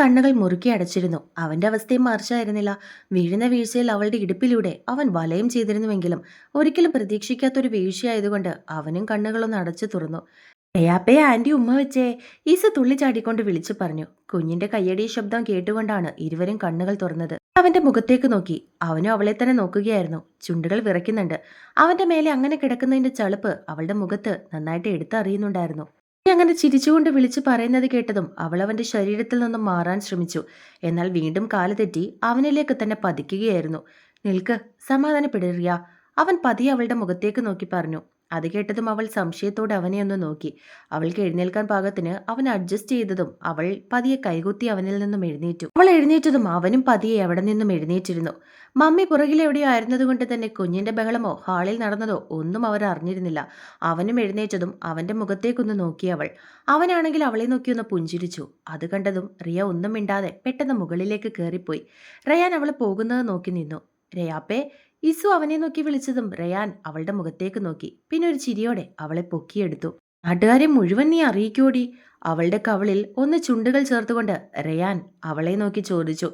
കണ്ണുകൾ മുറുക്കി അടച്ചിരുന്നു. അവന്റെ അവസ്ഥയും മാർച്ചായിരുന്നില്ല. വീഴുന്ന വീഴ്ചയിൽ അവളുടെ ഇടുപ്പിലൂടെ അവൻ വലയം ചെയ്തിരുന്നുവെങ്കിലും ഒരിക്കലും പ്രതീക്ഷിക്കാത്തൊരു വീഴ്ചയായതുകൊണ്ട് അവനും കണ്ണുകളൊന്ന് അടച്ചു തുറന്നു. പേയാപ്പേ ആന്റി ഉമ്മ വെച്ചേ ഈസ തുള്ളിച്ചാടിക്കൊണ്ട് വിളിച്ചു പറഞ്ഞു. കുഞ്ഞിന്റെ കയ്യടി ശബ്ദം കേട്ടുകൊണ്ടാണ് ഇരുവരും കണ്ണുകൾ തുറന്നത്. അവന്റെ മുഖത്തേക്ക് നോക്കി. അവനും അവളെ തന്നെ നോക്കുകയായിരുന്നു. ചുണ്ടുകൾ വിറയ്ക്കുന്നുണ്ട്. അവന്റെ മേലെ അങ്ങനെ കിടക്കുന്നതിന്റെ ചളുപ്പ് അവളുടെ മുഖത്ത് നന്നായിട്ട് എടുത്തറിയുന്നുണ്ടായിരുന്നു. അങ്ങനെ ചിരിച്ചുകൊണ്ട് വിളിച്ചു പറയുന്നത് കേട്ടതും അവൾ അവന്റെ ശരീരത്തിൽ നിന്നും മാറാൻ ശ്രമിച്ചു. എന്നാൽ വീണ്ടും കാൽ തെറ്റി അവനിലേക്ക് തന്നെ പതിക്കുകയായിരുന്നു. നിൽക്ക് സമാധാനപ്പെടറിയ അവൻ പതിയെ അവളുടെ മുഖത്തേക്ക് നോക്കി പറഞ്ഞു. അത് കേട്ടതും അവൾ സംശയത്തോടെ അവനെ ഒന്ന് നോക്കി. അവൾക്ക് എഴുന്നേൽക്കാൻ പാകത്തിന് അവൻ അഡ്ജസ്റ്റ് ചെയ്തതും അവൾ പതിയെ കൈകുത്തി അവനിൽ നിന്നും എഴുന്നേറ്റു. അവൾ എഴുന്നേറ്റതും അവനും പതിയെ എവിടെ നിന്നും എഴുന്നേറ്റിരുന്നു. മമ്മി പുറകിൽ എവിടെയോ ആയിരുന്നതുകൊണ്ട് തന്നെ കുഞ്ഞിന്റെ ബഹളമോ ഹാളിൽ നടന്നതോ ഒന്നും അവർ അറിഞ്ഞിരുന്നില്ല. അവനും എഴുന്നേറ്റതും അവന്റെ മുഖത്തേക്കൊന്ന് നോക്കി അവൾ. അവനാണെങ്കിൽ അവളെ നോക്കി ഒന്ന് പുഞ്ചിരിച്ചു. അത് കണ്ടതും റിയ ഒന്നും മിണ്ടാതെ പെട്ടെന്ന് മുകളിലേക്ക് കയറിപ്പോയി റയാൻ അവൾ പോകുന്നത് നോക്കി നിന്നു. രയാപ്പേ ഇസു അവനെ നോക്കി വിളിച്ചതും റയാൻ അവളുടെ മുഖത്തേക്ക് നോക്കി. പിന്നെ ഒരു ചിരിയോടെ അവളെ പൊക്കിയെടുത്തു. നാട്ടുകാരെ മുഴുവൻ നീ അറിയിക്കോടി അവളുടെ കവളിൽ ഒന്ന് ചുണ്ടുകൾ ചേർത്തുകൊണ്ട് റയാൻ അവളെ നോക്കി ചോദിച്ചു.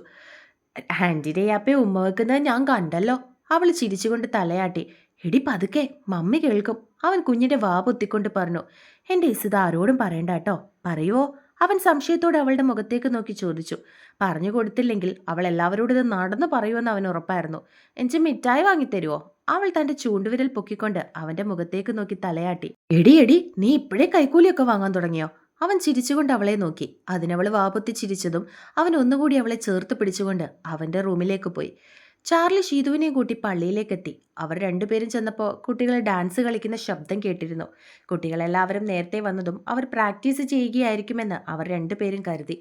ആന്റിയുടെ രയാപ്പെ ഉമ്മ വെക്കുന്നത് ഞാൻ കണ്ടല്ലോ. അവൾ ചിരിച്ചുകൊണ്ട് തലയാട്ടി. എടി പതുക്കെ മമ്മി കേൾക്കും. അവൻ കുഞ്ഞിന്റെ വാ പൊത്തിക്കൊണ്ട് പറഞ്ഞു. എന്റെ ഇസുത ആരോടും പറയണ്ട കേട്ടോ. പറയുവോ? അവൻ സംശയത്തോടെ അവളുടെ മുഖത്തേക്ക് നോക്കി ചോദിച്ചു. പറഞ്ഞു കൊടുത്തില്ലെങ്കിൽ അവൾ എല്ലാവരോടും ഇത് നടന്നു പറയുമെന്ന് അവൻ ഉറപ്പായിരുന്നു. എനിക്ക് മിഠായി വാങ്ങിത്തരുവോ അവൾ തന്റെ ചൂണ്ടുവിരൽ പൊക്കിക്കൊണ്ട് അവന്റെ മുഖത്തേക്ക് നോക്കി തലയാട്ടി. എടി എടി നീ ഇപ്പോഴേ കൈക്കൂലിയൊക്കെ വാങ്ങാൻ തുടങ്ങിയോ? അവൻ ചിരിച്ചുകൊണ്ട് അവളെ നോക്കി. അതിനവൾ വാപൊത്തി ചിരിച്ചതും അവൻ ഒന്നുകൂടി അവളെ ചേർത്ത് പിടിച്ചുകൊണ്ട് അവന്റെ റൂമിലേക്ക് പോയി. ചാർലി ഷീതുവിനെയും കൂട്ടി പള്ളിയിലേക്കെത്തി. അവർ രണ്ടുപേരും ചെന്നപ്പോൾ കുട്ടികൾ ഡാൻസ് കളിക്കുന്ന ശബ്ദം കേട്ടിരുന്നു. കുട്ടികളെല്ലാവരും നേരത്തെ വന്നതും അവർ പ്രാക്ടീസ് ചെയ്യുകയായിരിക്കുമെന്ന് അവർ രണ്ടുപേരും കരുതി.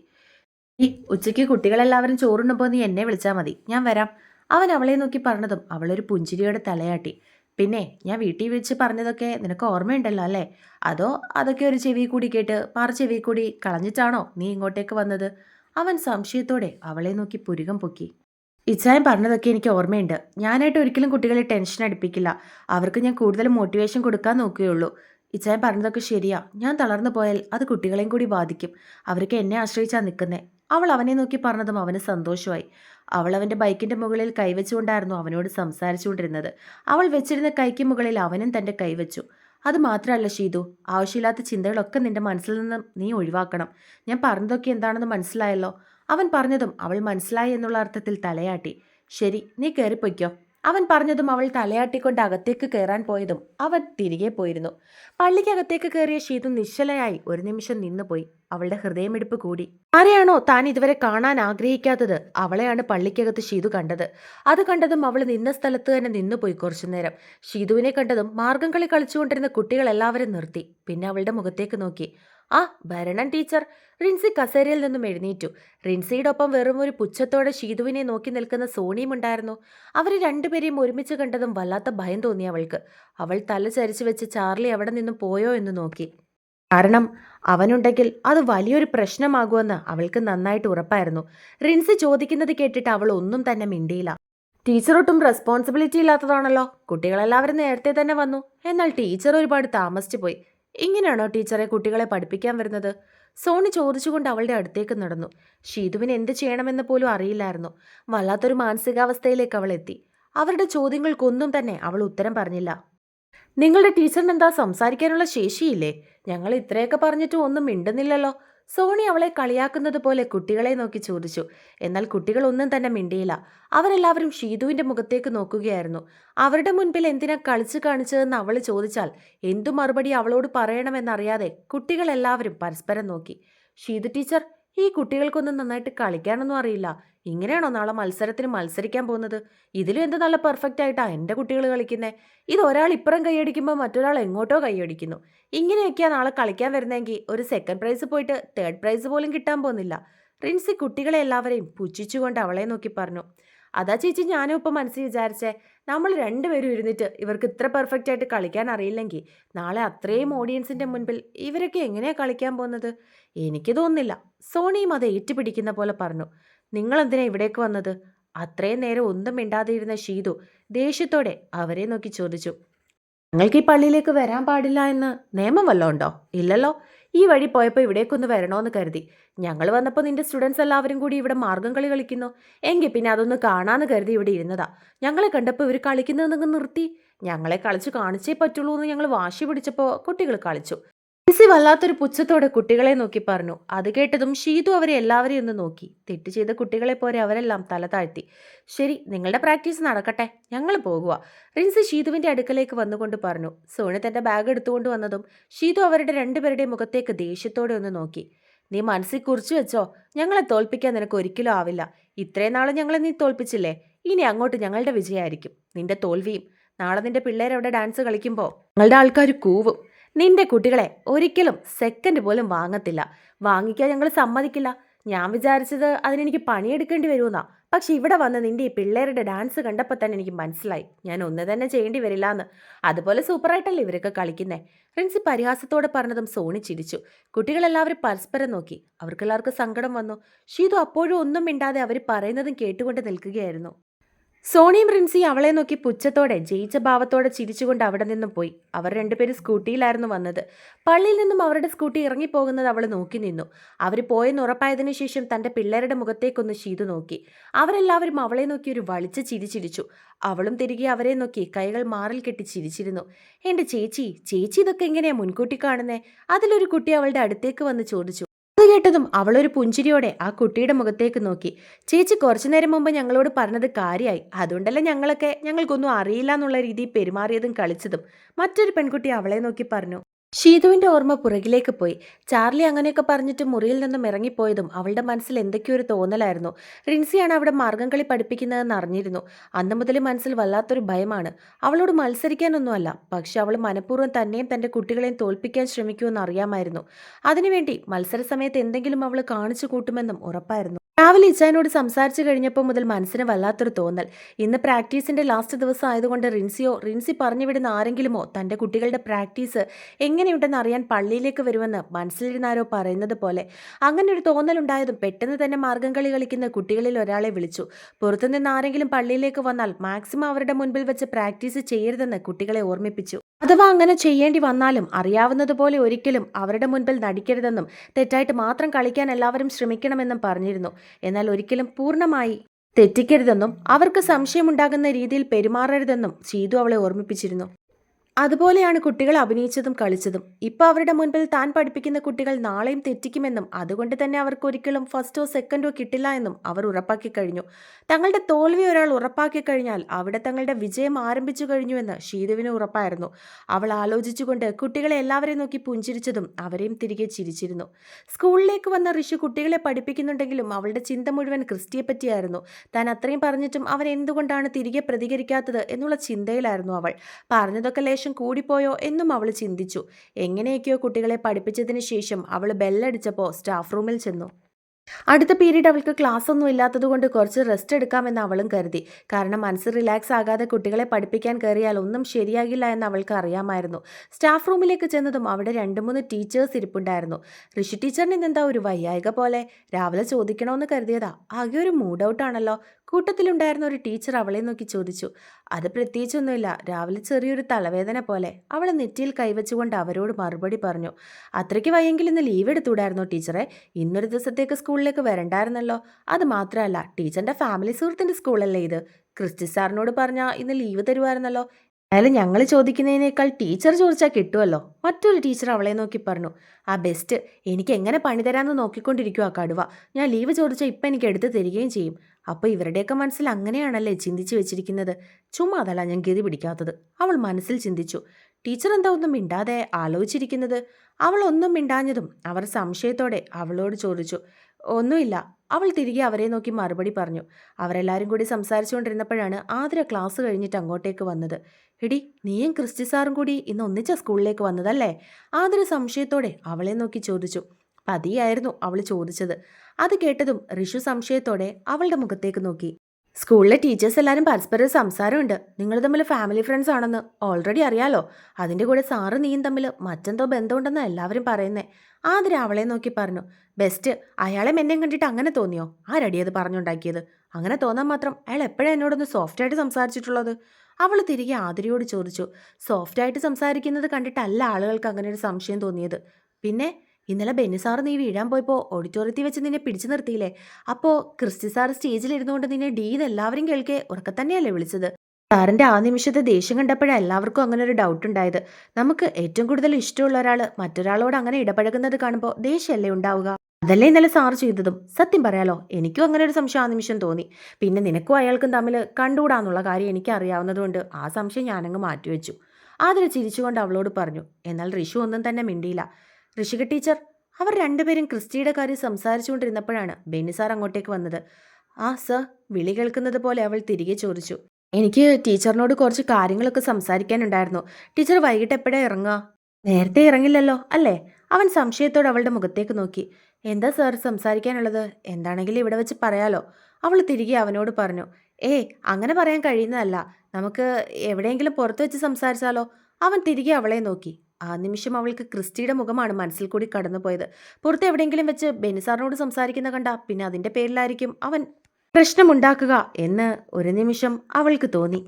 ഈ ഉച്ചയ്ക്ക് കുട്ടികളെല്ലാവരും ചോറുണ്ണപ്പോൾ നീ എന്നെ വിളിച്ചാൽ മതി. ഞാൻ വരാം. അവൻ അവളെ നോക്കി പറഞ്ഞതും അവളൊരു പുഞ്ചിരിയോടെ തലയാട്ടി. പിന്നെ ഞാൻ വീട്ടിൽ വെച്ച് പറഞ്ഞതൊക്കെ നിനക്ക് ഓർമ്മയുണ്ടല്ലോ അല്ലേ? അതോ അതൊക്കെ ഒരു ചെവി കൂടി കേട്ട് പാറ ചെവി കൂടി കളഞ്ഞിട്ടാണോ നീ ഇങ്ങോട്ടേക്ക് വന്നത്? അവൻ സംശയത്തോടെ അവളെ നോക്കി പുരുകം പൊക്കി. ഇച്ചായം പറഞ്ഞതൊക്കെ എനിക്ക് ഓർമ്മയുണ്ട്. ഞാനായിട്ട് ഒരിക്കലും കുട്ടികളെ ടെൻഷൻ അടുപ്പിക്കില്ല. അവർക്ക് ഞാൻ കൂടുതൽ മോട്ടിവേഷൻ കൊടുക്കാൻ നോക്കുകയുള്ളൂ. ഇച്ചായം പറഞ്ഞതൊക്കെ ശരിയാ. ഞാൻ തളർന്നു പോയാൽ അത് കുട്ടികളെയും കൂടി ബാധിക്കും. അവർക്ക് എന്നെ ആശ്രയിച്ചാ നിൽക്കുന്നത് അവൾ അവനെ നോക്കി പറഞ്ഞതും അവന് സന്തോഷമായി. അവൾ അവന്റെ ബൈക്കിന്റെ മുകളിൽ കൈവച്ചുകൊണ്ടായിരുന്നു അവനോട് സംസാരിച്ചുകൊണ്ടിരുന്നത്. അവൾ വെച്ചിരുന്ന കൈക്ക് മുകളിൽ അവനും തന്റെ കൈവച്ചു അത് മാത്രമല്ല ഷീതു ആവശ്യമില്ലാത്ത ചിന്തകളൊക്കെ നിന്റെ മനസ്സിൽ നിന്ന് നീ ഒഴിവാക്കണം. ഞാൻ പറഞ്ഞതൊക്കെ എന്താണെന്ന് മനസ്സിലായല്ലോ. അവൻ പറഞ്ഞതും അവൾ മനസ്സിലായി എന്നുള്ള അർത്ഥത്തിൽ തലയാട്ടി. ശരി നീ കയറിപ്പൊയ്ക്കോ അവൻ പറഞ്ഞതും അവൾ തലയാട്ടിക്കൊണ്ട് അകത്തേക്ക് കയറാൻ പോയതും അവൻ തിരികെ പോയിരുന്നു. പള്ളിക്കകത്തേക്ക് കയറിയ ശീതം നിശ്ചലയായി ഒരു നിമിഷം നിന്നുപോയി. അവളുടെ ഹൃദയമിടിപ്പ് കൂടി. ആരെയാണോ താൻ ഇതുവരെ കാണാൻ ആഗ്രഹിക്കാത്തത്? അവളെയാണ് പള്ളിക്കകത്ത് ഷീതു കണ്ടത്. അത് കണ്ടതും അവൾ നിന്ന സ്ഥലത്ത് തന്നെ നിന്നുപോയി കുറച്ചുനേരം ഷീതുവിനെ കണ്ടതും മാർഗം കളി കളിച്ചുകൊണ്ടിരുന്ന കുട്ടികൾ എല്ലാവരും നിർത്തി. പിന്നെ അവളുടെ മുഖത്തേക്ക് നോക്കി. ആ ഭരണൻ ടീച്ചർ. റിൻസി കസേരയിൽ നിന്നും എഴുന്നേറ്റു. റിൻസിയുടെ ഒപ്പം വെറും ഒരു പുച്ഛത്തോടെ ഷീതുവിനെ നോക്കി നിൽക്കുന്ന സോണിയും ഉണ്ടായിരുന്നു. അവർ രണ്ടുപേരെയും ഒരുമിച്ച് കണ്ടതും വല്ലാത്ത ഭയം തോന്നി അവൾക്ക്. അവൾ തല ചരിച്ചു വെച്ച് ചാർലി അവിടെ നിന്നും പോയോ എന്ന് നോക്കി. കാരണം അവനുണ്ടെങ്കിൽ അത് വലിയൊരു പ്രശ്നമാകുമെന്ന് അവൾക്ക് നന്നായിട്ട് ഉറപ്പായിരുന്നു. റിൻസി ചോദിക്കുന്നത് കേട്ടിട്ട് അവൾ ഒന്നും തന്നെ മിണ്ടിയില്ല. ടീച്ചറൊട്ടും റെസ്പോൺസിബിലിറ്റി ഇല്ലാത്തതാണല്ലോ. കുട്ടികളെല്ലാവരും നേരത്തെ തന്നെ വന്നു. എന്നാൽ ടീച്ചർ ഒരുപാട് താമസിച്ചു പോയി ഇങ്ങനെയാണോ ടീച്ചറെ കുട്ടികളെ പഠിപ്പിക്കാൻ വരുന്നത്? സോണി ചോദിച്ചുകൊണ്ട് അവളുടെ അടുത്തേക്ക് നടന്നു. ഷീതുവിന് എന്ത് ചെയ്യണമെന്ന് പോലും അറിയില്ലായിരുന്നു. വല്ലാത്തൊരു മാനസികാവസ്ഥയിലേക്ക് അവൾ എത്തി. അവരുടെ ചോദ്യങ്ങൾക്കൊന്നും തന്നെ അവൾ ഉത്തരം പറഞ്ഞില്ല. നിങ്ങളുടെ ടീച്ചറിന് എന്താ സംസാരിക്കാനുള്ള ശേഷിയില്ലേ? ഞങ്ങൾ ഇത്രയൊക്കെ പറഞ്ഞിട്ടും ഒന്നും മിണ്ടുന്നില്ലല്ലോ. സോണി അവളെ കളിയാക്കുന്നത് പോലെ കുട്ടികളെ നോക്കി ചോദിച്ചു. എന്നാൽ കുട്ടികൾ ഒന്നും തന്നെ മിണ്ടിയില്ല. അവരെല്ലാവരും ഷീതുവിന്റെ മുഖത്തേക്ക് നോക്കുകയായിരുന്നു. അവരുടെ മുൻപിൽ എന്തിനാ കളിച്ചു കാണിച്ചതെന്ന് അവൾ ചോദിച്ചാൽ എന്തു മറുപടി അവളോട് പറയണമെന്നറിയാതെ കുട്ടികളെല്ലാവരും പരസ്പരം നോക്കി. ഷീതു ടീച്ചർ ഈ കുട്ടികൾക്കൊന്നും നന്നായിട്ട് കളിക്കാനൊന്നും അറിയില്ല. ഇങ്ങനെയാണോ നാളെ മത്സരത്തിന് മത്സരിക്കാൻ പോകുന്നത്? ഇതിലും എന്ത് നല്ല പെർഫെക്റ്റ് ആയിട്ടാ എന്റെ കുട്ടികൾ കളിക്കുന്നത് ഇത് ഒരാൾ ഇപ്പുറം കൈയടിക്കുമ്പോൾ മറ്റൊരാൾ എങ്ങോട്ടോ കൈയടിക്കുന്നു ഇങ്ങനെയൊക്കെയാ നാളെ കളിക്കാൻ വരുന്നതെങ്കിൽ ഒരു സെക്കൻഡ് പ്രൈസ് പോയിട്ട് തേർഡ് പ്രൈസ് പോലും കിട്ടാൻ പോകുന്നില്ല. റിൻസി കുട്ടികളെ എല്ലാവരെയും പുച്ഛിച്ചുകൊണ്ട് അവളെ നോക്കി പറഞ്ഞു. അതാ ചേച്ചി ഞാനും ഇപ്പം മനസ്സിൽ വിചാരിച്ചേ നമ്മൾ രണ്ടുപേരും ഇരുന്നിട്ട് ഇവർക്ക് ഇത്ര പെർഫെക്റ്റ് ആയിട്ട് കളിക്കാൻ അറിയില്ലെങ്കിൽ നാളെ അത്രയും ഓഡിയൻസിന്റെ മുൻപിൽ ഇവരൊക്കെ എങ്ങനെയാണ് കളിക്കാൻ പോകുന്നത്? എനിക്ക് തോന്നുന്നില്ല. സോണിയും അത് ഏറ്റുപിടിക്കുന്ന പോലെ പറഞ്ഞു. നിങ്ങൾ എന്തിനാ ഇവിടേക്ക് വന്നത്? അത്രയും നേരം ഒന്നും മിണ്ടാതെ ഇരുന്ന ഷീതു ദേഷ്യത്തോടെ അവരെ നോക്കി ചോദിച്ചു. ഞങ്ങൾക്ക് ഈ പള്ളിയിലേക്ക് വരാൻ പാടില്ല എന്ന് നിയമം വല്ലതും ഉണ്ടോ? ഇല്ലല്ലോ. ഈ വഴി പോയപ്പോൾ ഇവിടേക്കൊന്ന് വരണമെന്ന് കരുതി. ഞങ്ങൾ വന്നപ്പോൾ നിന്റെ സ്റ്റുഡൻസ് എല്ലാവരും കൂടി ഇവിടെ മാർഗം കളി കളിക്കുന്നു. എങ്കിൽ പിന്നെ അതൊന്ന് കാണാമെന്ന് കരുതി ഇവിടെ ഇരുന്നതാ. ഞങ്ങളെ കണ്ടപ്പോൾ ഇവർ കളിക്കുന്നത് നിർത്തി. ഞങ്ങളെ കളിച്ച് കാണിച്ചേ പറ്റുള്ളൂ എന്ന് ഞങ്ങൾ വാശി പിടിച്ചപ്പോൾ കുട്ടികൾ കളിച്ചു. ലിസി വല്ലാത്തൊരു പുച്ഛത്തോടെ കുട്ടികളെ നോക്കി പറഞ്ഞു. അത് കേട്ടതും ഷീതു അവരെ എല്ലാവരെയും ഒന്ന് നോക്കി. തെറ്റ് ചെയ്ത കുട്ടികളെ പോലെ അവരെല്ലാം തല താഴ്ത്തി. ശരി നിങ്ങളുടെ പ്രാക്ടീസ് നടക്കട്ടെ. ഞങ്ങൾ പോകുക റിൻസി ഷീതുവിന്റെ അടുക്കലേക്ക് വന്നുകൊണ്ട് പറഞ്ഞു. സോണി തന്റെ ബാഗ് എടുത്തുകൊണ്ട് വന്നതും ഷീതു അവരുടെ രണ്ടുപേരുടെയും മുഖത്തേക്ക് ദേഷ്യത്തോടെ ഒന്ന് നോക്കി. നീ മനസ്സിൽ കുറിച്ചു വെച്ചോ. ഞങ്ങളെ തോൽപ്പിക്കാൻ നിനക്ക് ഒരിക്കലും ആവില്ല. ഇത്രയും നാളെ ഞങ്ങളെ നീ തോൽപ്പിച്ചില്ലേ? ഇനി അങ്ങോട്ട് ഞങ്ങളുടെ വിജയമായിരിക്കും. നിന്റെ തോൽവിയും. നാളെ നിന്റെ പിള്ളേരവിടെ ഡാൻസ് കളിക്കുമ്പോൾ ഞങ്ങളുടെ ആൾക്കാർ കൂവും. നിന്റെ കുട്ടികളെ ഒരിക്കലും സെക്കൻഡ് പോലും വാങ്ങത്തില്ല. വാങ്ങിക്കാൻ ഞങ്ങൾ സമ്മതിക്കില്ല. ഞാൻ വിചാരിച്ചത് അതിനെനിക്ക് പണിയെടുക്കേണ്ടി വരുമെന്നാ. പക്ഷെ ഇവിടെ വന്ന് നിന്റെ ഈ പിള്ളേരുടെ ഡാൻസ് കണ്ടപ്പോൾ തന്നെ എനിക്ക് മനസ്സിലായി. ഞാൻ ഒന്ന് തന്നെ ചെയ്യേണ്ടി വരില്ല എന്ന് അതുപോലെ സൂപ്പറായിട്ടല്ലേ ഇവരൊക്കെ കളിക്കുന്നേ? റിൻസി പരിഹാസത്തോടെ പറഞ്ഞതും സോണി ചിരിച്ചു. കുട്ടികളെല്ലാവരും പരസ്പരം നോക്കി. അവർക്കെല്ലാവർക്കും സങ്കടം വന്നു. ഷീതു അപ്പോഴും ഒന്നും മിണ്ടാതെ അവർ പറയുന്നതും കേട്ടുകൊണ്ട് നിൽക്കുകയായിരുന്നു. സോണിയും റിൻസി അവളെ നോക്കി പുച്ഛത്തോടെ ജയിച്ച ഭാവത്തോടെ ചിരിച്ചുകൊണ്ട് അവിടെ നിന്നും പോയി. അവർ രണ്ടുപേരും സ്കൂട്ടിയിലായിരുന്നു വന്നത്. പള്ളിയിൽ നിന്നും അവരുടെ സ്കൂട്ടി ഇറങ്ങിപ്പോകുന്നത് അവൾ നോക്കി നിന്നു. അവർ പോയെന്ന് ഉറപ്പായതിനു ശേഷം തന്റെ പിള്ളേരുടെ മുഖത്തേക്കൊന്ന് ഷീതു നോക്കി. അവരെല്ലാവരും അവളെ നോക്കി ഒരു വളിച്ച് ചിരി ചിരിച്ചു. അവളും തിരികെ അവരെ നോക്കി കൈകൾ മാറിൽ കെട്ടി ചിരിച്ചിരുന്നു. എന്റെ ചേച്ചി ചേച്ചി ഇതൊക്കെ എങ്ങനെയാ മുൻകൂട്ടി കാണുന്നേ? അതിലൊരു കുട്ടി അവളുടെ അടുത്തേക്ക് വന്ന് ചോദിച്ചു. അത് കേട്ടതും അവളൊരു പുഞ്ചിരിയോടെ ആ കുട്ടിയുടെ മുഖത്തേക്ക് നോക്കി. ചേച്ചി കുറച്ചു നേരം മുമ്പ് ഞങ്ങളോട് പറഞ്ഞത് കാര്യമായി അതുകൊണ്ടല്ല ഞങ്ങളൊക്കെ ഞങ്ങൾക്കൊന്നും അറിയില്ല എന്നുള്ള രീതിയിൽ പെരുമാറിയതും കളിച്ചതും. മറ്റൊരു പെൺകുട്ടി അവളെ നോക്കി പറഞ്ഞു. ഷീതുവിന്റെ ഓർമ്മ പുറകിലേക്ക് പോയി. ചാർലി അങ്ങനെയൊക്കെ പറഞ്ഞിട്ട് മുറിയിൽ നിന്നും ഇറങ്ങിപ്പോയതും അവളുടെ മനസ്സിൽ എന്തൊക്കെയോ ഒരു തോന്നലായിരുന്നു. റിൻസിയാണ് അവിടെ മാർഗം കളി പഠിപ്പിക്കുന്നതെന്ന് അറിഞ്ഞിരുന്നു. അന്ന് മുതൽ മനസ്സിൽ വല്ലാത്തൊരു ഭയമാണ്. അവളോട് മത്സരിക്കാനൊന്നുമല്ല പക്ഷെ അവൾ മനഃപൂർവം തന്നെയും തന്റെ കുട്ടികളെയും തോൽപ്പിക്കാൻ ശ്രമിക്കുമെന്ന് അറിയാമായിരുന്നു. അതിനുവേണ്ടി മത്സര സമയത്ത് എന്തെങ്കിലും അവൾ കാണിച്ചു കൂട്ടുമെന്നും ഉറപ്പായിരുന്നു. രാവിലെ ഇച്ചായനോട് സംസാരിച്ചു കഴിഞ്ഞപ്പോൾ മുതൽ മനസ്സിന് വല്ലാത്തൊരു തോന്നൽ. ഇന്ന് പ്രാക്ടീസിന്റെ ലാസ്റ്റ് ദിവസം ആയതുകൊണ്ട് റിൻസിയോ റിൻസി പറഞ്ഞുവിടുന്ന ആരെങ്കിലുമോ തന്റെ കുട്ടികളുടെ പ്രാക്ടീസ് എങ്ങനെയുണ്ടെന്ന് അറിയാൻ പള്ളിയിലേക്ക് വരുമെന്ന് മനസ്സിലിരുന്നാരോ പറയുന്നത് പോലെ. അങ്ങനെ ഒരു തോന്നൽ തോന്നലുണ്ടായതും പെട്ടെന്ന് തന്നെ മാർഗം കളി കളിക്കുന്ന കുട്ടികളിൽ ഒരാളെ വിളിച്ചു. പുറത്തുനിന്ന് ആരെങ്കിലും പള്ളിയിലേക്ക് വന്നാൽ മാക്സിമം അവരുടെ മുൻപിൽ വെച്ച് പ്രാക്ടീസ് ചെയ്യരുതെന്ന് കുട്ടികളെ ഓർമ്മിപ്പിച്ചു. അഥവാ അങ്ങനെ ചെയ്യേണ്ടി വന്നാലും അറിയാവുന്നതുപോലെ ഒരിക്കലും അവരുടെ മുൻപിൽ നടിക്കരുതെന്നും തെറ്റായിട്ട് മാത്രം കളിക്കാൻ എല്ലാവരും ശ്രമിക്കണമെന്നും പറഞ്ഞിരുന്നു. എന്നാൽ ഒരിക്കലും പൂർണമായി തെറ്റിക്കരുതെന്നും അവർക്ക് സംശയമുണ്ടാകുന്ന രീതിയിൽ പെരുമാറരുതെന്നും ചീതു അവളെ ഓർമ്മിപ്പിച്ചിരുന്നു. അതുപോലെയാണ് കുട്ടികൾ അഭിനയിച്ചതും കളിച്ചതും. ഇപ്പോൾ അവരുടെ മുൻപിൽ താൻ പഠിപ്പിക്കുന്ന കുട്ടികൾ നാളെയും തെറ്റിക്കുമെന്നും അതുകൊണ്ട് തന്നെ അവർക്ക് ഒരിക്കലും ഫസ്റ്റോ സെക്കൻഡോ കിട്ടില്ല എന്നും അവർ ഉറപ്പാക്കി കഴിഞ്ഞു. തങ്ങളുടെ തോൽവി ഒരാൾ ഉറപ്പാക്കി കഴിഞ്ഞാൽ അവിടെ തങ്ങളുടെ വിജയം ആരംഭിച്ചു കഴിഞ്ഞുവെന്ന് ഷീതുവിന് ഉറപ്പായിരുന്നു. അവൾ ആലോചിച്ചുകൊണ്ട് കുട്ടികളെ എല്ലാവരെയും നോക്കി പുഞ്ചിരിച്ചതും അവരെയും തിരികെ ചിരിച്ചിരുന്നു. സ്കൂളിലേക്ക് വന്ന ഋഷു കുട്ടികളെ പഠിപ്പിക്കുന്നുണ്ടെങ്കിലും അവളുടെ ചിന്ത മുഴുവൻ ക്രിസ്റ്റിയെ പറ്റിയായിരുന്നു. താൻ അത്രയും പറഞ്ഞിട്ടും അവൻ എന്തുകൊണ്ടാണ് തിരികെ പ്രതികരിക്കാത്തത് എന്നുള്ള ചിന്തയിലായിരുന്നു അവൾ. പറഞ്ഞതൊക്കെ ലേശം കൂടിപ്പോയോ എന്നും അവൾ ചിന്തിച്ചു. എങ്ങനെയൊക്കെയോ കുട്ടികളെ പഠിപ്പിച്ചതിന് ശേഷം അവൾ ബെല്ലടിച്ചപ്പോൾ സ്റ്റാഫ് റൂമിൽ ചെന്നു. അടുത്ത പീരീഡ് അവൾക്ക് ക്ലാസ് ഒന്നും ഇല്ലാത്തതുകൊണ്ട് കുറച്ച് റെസ്റ്റ് എടുക്കാമെന്ന് അവളും കരുതി. കാരണം മനസ്സ് റിലാക്സ് ആകാതെ കുട്ടികളെ പഠിപ്പിക്കാൻ കയറിയാൽ ഒന്നും ശരിയാകില്ല എന്ന് അവൾക്ക് അറിയാമായിരുന്നു. സ്റ്റാഫ് റൂമിലേക്ക് ചെന്നതും അവിടെ രണ്ട് മൂന്ന് ടീച്ചേഴ്സ് ഇരിപ്പുണ്ടായിരുന്നു. ഋഷി ടീച്ചറിന് ഇന്നെന്താ ഒരു വയ്യായിക പോലെ? രാവിലെ ചോദിക്കണമെന്ന് കരുതിയതാ. ആകെ ഒരു മൂഡ് ഔട്ടാണല്ലോ കൂട്ടത്തിലുണ്ടായിരുന്ന ഒരു ടീച്ചർ അവളെ നോക്കി ചോദിച്ചു അത് പ്രത്യേകിച്ചൊന്നുമില്ല. രാവിലെ ചെറിയൊരു തലവേദന പോലെ. അവൾ നെറ്റിയിൽ കൈവച്ചുകൊണ്ട് അവരോട് മറുപടി പറഞ്ഞു അത്രയ്ക്ക് വയ്യെങ്കിൽ ഇന്ന് ലീവ് എടുത്തുകൂടായിരുന്നോ ടീച്ചറെ. ഇന്നൊരു ദിവസത്തേക്ക് സ്കൂളിലേക്ക് വരണ്ടായിരുന്നല്ലോ. അത് മാത്രമല്ല ടീച്ചറിന്റെ ഫാമിലി സുഹൃത്തിന്റെ സ്കൂളല്ലേ ഇത്. ക്രിസ്റ്റി സാറിനോട് പറഞ്ഞാൽ ഇന്ന് ലീവ് തരുമായിരുന്നല്ലോ അയാൾ ഞങ്ങൾ ചോദിക്കുന്നതിനേക്കാൾ ടീച്ചർ ചോദിച്ചാൽ കിട്ടുമല്ലോ മറ്റൊരു ടീച്ചർ അവളെ നോക്കി പറഞ്ഞു ആ ബെസ്റ്റ്. എനിക്ക് എങ്ങനെ പണി തരാമെന്ന് നോക്കിക്കൊണ്ടിരിക്കുക കടുവ. ഞാൻ ലീവ് ചോദിച്ചാൽ ഇപ്പം എനിക്ക് എടുത്ത് തരികയും ചെയ്യും. അപ്പോൾ ഇവരുടെയൊക്കെ മനസ്സിൽ അങ്ങനെയാണല്ലേ ചിന്തിച്ചു വെച്ചിരിക്കുന്നത്? ചുമ്മാ അതല്ല ഞാൻ ഗതി പിടിക്കാത്തത്. അവൾ മനസ്സിൽ ചിന്തിച്ചു. ടീച്ചർ എന്താ ഒന്നും മിണ്ടാതെ ആലോചിച്ചിരിക്കുന്നത്? അവൾ ഒന്നും മിണ്ടാഞ്ഞതും അവർ സംശയത്തോടെ അവളോട് ചോദിച്ചു. ഒന്നുമില്ല. അവൾ തിരികെ അവരെ നോക്കി മറുപടി പറഞ്ഞു. അവരെല്ലാവരും കൂടി സംസാരിച്ചുകൊണ്ടിരുന്നപ്പോഴാണ് ആതിര ക്ലാസ് കഴിഞ്ഞിട്ട് അങ്ങോട്ടേക്ക് വന്നത്. എടി നീയും ക്രിസ്റ്റി സാറും കൂടി ഇന്ന് ഒന്നിച്ച സ്കൂളിലേക്ക് വന്നതല്ലേ? ആതിര സംശയത്തോടെ അവളെ നോക്കി ചോദിച്ചു. പതിയായിരുന്നു അവൾ ചോദിച്ചത്. അത് കേട്ടതും ഋഷു സംശയത്തോടെ അവളുടെ മുഖത്തേക്ക് നോക്കി. സ്കൂളിലെ ടീച്ചേഴ്സ് എല്ലാവരും പരസ്പരം സംസാരമുണ്ട്. നിങ്ങൾ തമ്മിൽ ഫാമിലി ഫ്രണ്ട്സ് ആണെന്ന് ഓൾറെഡി അറിയാലോ. അതിന്റെ കൂടെ സാറ് നീയും തമ്മിൽ മറ്റെന്തോ ബന്ധമുണ്ടെന്ന് എല്ലാവരും പറയുന്നേ. ആതിര അവളെ നോക്കി പറഞ്ഞു. ബെസ്റ്റ് അയാളെ എന്നെയും കണ്ടിട്ട് അങ്ങനെ തോന്നിയോ? ആ റെഡി അത് പറഞ്ഞുണ്ടാക്കിയത്? അങ്ങനെ തോന്നാൻ മാത്രം അയാൾ എപ്പോഴാണ് എന്നോടൊന്ന് സോഫ്റ്റായിട്ട് സംസാരിച്ചിട്ടുള്ളത്? അവൾ തിരികെ ആതിരയോട് ചോദിച്ചു. സോഫ്റ്റായിട്ട് സംസാരിക്കുന്നത് കണ്ടിട്ടല്ല ആളുകൾക്ക് അങ്ങനെ ഒരു സംശയം തോന്നിയത്. പിന്നെ ഇന്നലെ ബെന്നി നീ വീഴാൻ പോയപ്പോൾ ഓഡിറ്റോറിയത്തിൽ വെച്ച് നിന്നെ പിടിച്ചു നിർത്തിയില്ലേ? അപ്പോൾ ക്രിസ്റ്റി സാർ സ്റ്റേജിൽ ഇരുന്നുകൊണ്ട് നിന്നെ ഡീ എല്ലാവരും കേൾക്കെ ഉറക്കെ തന്നെയല്ലേ വിളിച്ചത്? സാറിന്റെ ആ നിമിഷത്തെ ദേഷ്യം കണ്ടപ്പോഴാണ് എല്ലാവർക്കും അങ്ങനെ ഒരു ഡൗട്ട് ഉണ്ടായത്. നമുക്ക് ഏറ്റവും കൂടുതൽ ഇഷ്ടമുള്ള ഒരാൾ മറ്റൊരാളോട് അങ്ങനെ ഇടപഴകുന്നത് കാണുമ്പോൾ ദേഷ്യമല്ലേ ഉണ്ടാവുക? അതല്ലേ ഇന്നലെ സാർ ചെയ്തതും. സത്യം പറയാലോ എനിക്കും അങ്ങനെ ഒരു സംശയം ആ നിമിഷം തോന്നി. പിന്നെ നിനക്കും അയാൾക്കും തമ്മിൽ കണ്ടുകൂടാന്നുള്ള കാര്യം എനിക്ക് അറിയാവുന്നതുകൊണ്ട് ആ സംശയം ഞാനങ്ങ് മാറ്റിവെച്ചു. ആതിര ചിരിച്ചുകൊണ്ട് അവളോട് പറഞ്ഞു എന്നാൽ ഋഷു ഒന്നും തന്നെ മിണ്ടിയില്ല. ഋഷിക ടീച്ചർ. അവർ രണ്ടുപേരും ക്രിസ്റ്റിയുടെ കാര്യം സംസാരിച്ചുകൊണ്ടിരുന്നപ്പോഴാണ് ബെന്നി സാർ അങ്ങോട്ടേക്ക് വന്നത്. ആ സർ വിളി കേൾക്കുന്നത് പോലെ അവൾ തിരികെ ചോദിച്ചു. എനിക്ക് ടീച്ചറിനോട് കുറച്ച് കാര്യങ്ങളൊക്കെ സംസാരിക്കാനുണ്ടായിരുന്നു. ടീച്ചർ വൈകിട്ട് എപ്പോഴാ ഇറങ്ങുക? നേരത്തെ ഇറങ്ങില്ലല്ലോ അല്ലേ? അവൻ സംശയത്തോടെ അവളുടെ മുഖത്തേക്ക് നോക്കി. എന്താ സർ സംസാരിക്കാനുള്ളത്? എന്താണെങ്കിലും ഇവിടെ വെച്ച് പറയാലോ. അവൾ തിരികെ അവനോട് പറഞ്ഞു. ഏയ് അങ്ങനെ പറയാൻ കഴിയുന്നതല്ല. നമുക്ക് എവിടെയെങ്കിലും പുറത്ത് വെച്ച് സംസാരിച്ചാലോ? അവൻ തിരികെ അവളെ നോക്കി. ആ നിമിഷം അവൾക്ക് ക്രിസ്റ്റിയുടെ മുഖമാണ് മനസ്സിൽ കൂടി കടന്നുപോയത്. പുറത്ത് എവിടെയെങ്കിലും വെച്ച് ബെനിസാറിനോട് സംസാരിക്കുന്ന കണ്ട പിന്നെ അതിന്റെ പേരിലായിരിക്കും അവൻ പ്രശ്നമുണ്ടാക്കുക എന്ന് ഒരു നിമിഷം അവൾക്ക് തോന്നി.